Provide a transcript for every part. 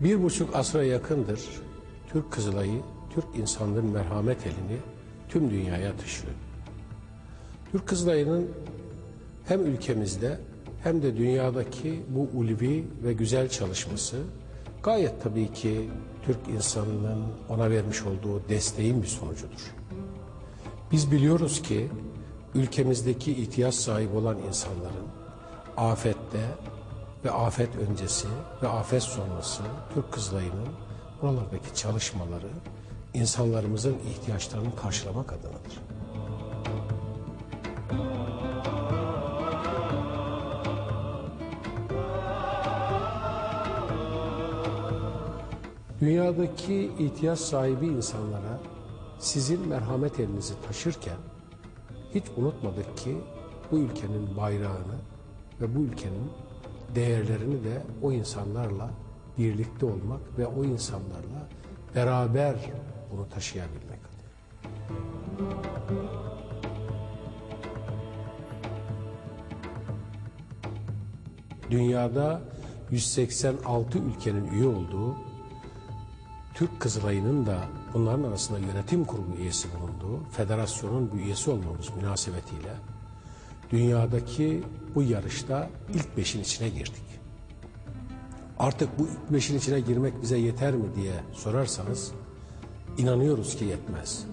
Bir buçuk asra yakındır Türk Kızılayı, Türk insanlığın merhamet elini tüm dünyaya taşıyor. Türk Kızılayı'nın hem ülkemizde hem de dünyadaki bu ulvi ve güzel çalışması gayet tabii ki Türk insanının ona vermiş olduğu desteğin bir sonucudur. Biz biliyoruz ki ülkemizdeki ihtiyaç sahibi olan insanların afette ve afet öncesi ve afet sonrası Türk Kızılayı'nın buralardaki çalışmaları insanlarımızın ihtiyaçlarını karşılamak adınadır. Dünyadaki ihtiyaç sahibi insanlara sizin merhamet elinizi taşırken hiç unutmadık ki bu ülkenin bayrağını ve bu ülkenin değerlerini de o insanlarla birlikte olmak ve o insanlarla beraber bunu taşıyabilmek. Dünyada 186 ülkenin üye olduğu Türk Kızılayı'nın da bunların arasında yönetim kurulu üyesi bulunduğu federasyonun bir üyesi olmamız münasebetiyle dünyadaki bu yarışta ilk beşin içine girdik. Artık bu ilk beşin içine girmek bize yeter mi diye sorarsanız inanıyoruz ki yetmez.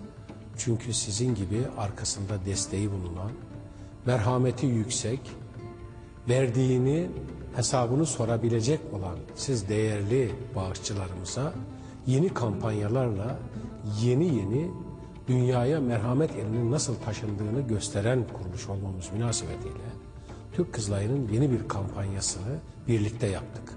Çünkü sizin gibi arkasında desteği bulunan, merhameti yüksek, verdiğini hesabını sorabilecek olan siz değerli bağışçılarımıza yeni kampanyalarla yeni yeni dünyaya merhamet elinin nasıl taşındığını gösteren kuruluş olmamız münasebetiyle Türk Kızılayı'nın yeni bir kampanyasını birlikte yaptık.